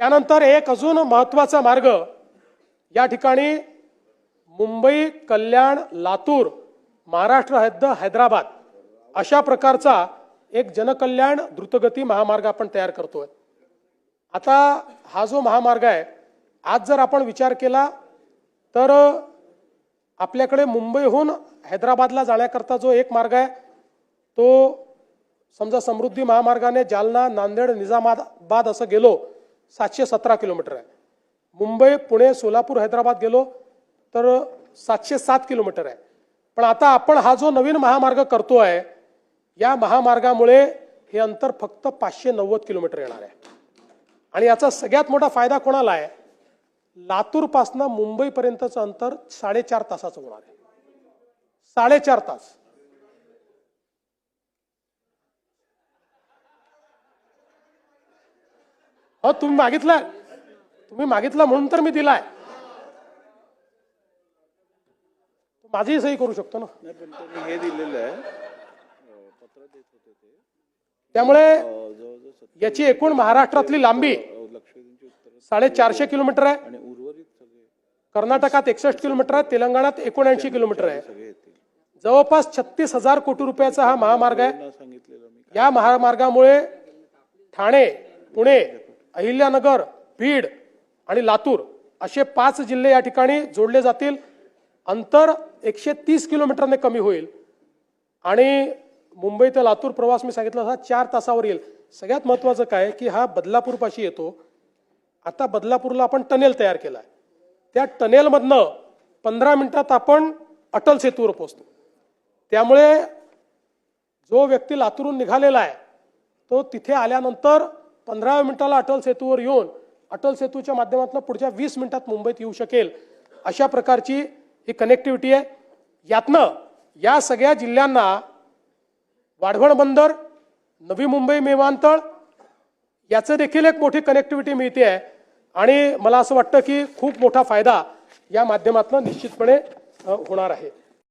त्यानंतर एक अजून महत्त्वाचा मार्ग. या ठिकाणी मुंबई कल्याण लातूर महाराष्ट्र हद्द हैदराबाद अशा प्रकारचा एक जनकल्याण द्रुतगती महामार्ग आपण तयार करतोय. आता हा जो महामार्ग आहे आज जर आपण विचार केला तर आपल्याकडे मुंबईहून हैदराबादला जाण्याकरता जो एक मार्ग आहे तो समजा समृद्धी महामार्गाने जालना नांदेड निजामाबाद असं गेलो सातशे सतरा किलोमीटर आहे. मुंबई पुणे सोलापूर हैदराबाद गेलो तर सातशे सात किलोमीटर आहे. पण आता आपण हा जो नवीन महामार्ग करतो आहे या महामार्गामुळे हे अंतर फक्त पाचशे नव्वद किलोमीटर येणार आहे. आणि याचा सगळ्यात मोठा फायदा कोणाला आहे? लातूरपासनं मुंबईपर्यंतचं अंतर साडेचार तासाचं होणार आहे. साडेचार तास. हो तुम्ही मागितलाय. तुम्ही मागितला म्हणून तर मी दिलाय. माझीही सही करू शकतो ना. हे दिलेलं आहे. त्यामुळे याची एकूण महाराष्ट्रातली लांबी साडेचारशे किलोमीटर आहे. कर्नाटकात एकसष्ट किलोमीटर आहे तेलंगणात एकोणऐंशी किलोमीटर आहे. जवळपास छत्तीस हजार कोटी रुपयाचा हा महामार्ग आहे. या महामार्गामुळे ठाणे पुणे अहिल्यानगर बीड आणि लातूर असे पाच जिल्हे या ठिकाणी जोडले जातील. अंतर एकशे तीस किलोमीटरने कमी होईल. आणि मुंबई ते लातूर प्रवास मी सांगितला हा चार तासावर येईल. सगळ्यात महत्त्वाचं काय की हा बदलापूरपाशी येतो. आता बदलापूरला आपण टनेल तयार केला आहे त्या टनेलमधनं पंधरा मिनिटात आपण अटल सेतूवर पोहोचतो. त्यामुळे जो व्यक्ती लातूरून निघालेला आहे तो तिथे आल्यानंतर पंधराव्या मिनिटाला अटल सेतूवर येऊन अटल सेतूच्या माध्यमातून पुढच्या वीस मिनिटात मुंबईत येऊ शकेल. अशा प्रकारची ही कनेक्टिव्हिटी आहे. यातनं या सगळ्या जिल्ह्यांना वाढवण बंदर नवी मुंबई विमानतळ याचं देखील एक मोठी कनेक्टिव्हिटी मिळते आहे. आणि मला असं वाटतं की खूप मोठा फायदा या माध्यमातून निश्चितपणे होणार आहे.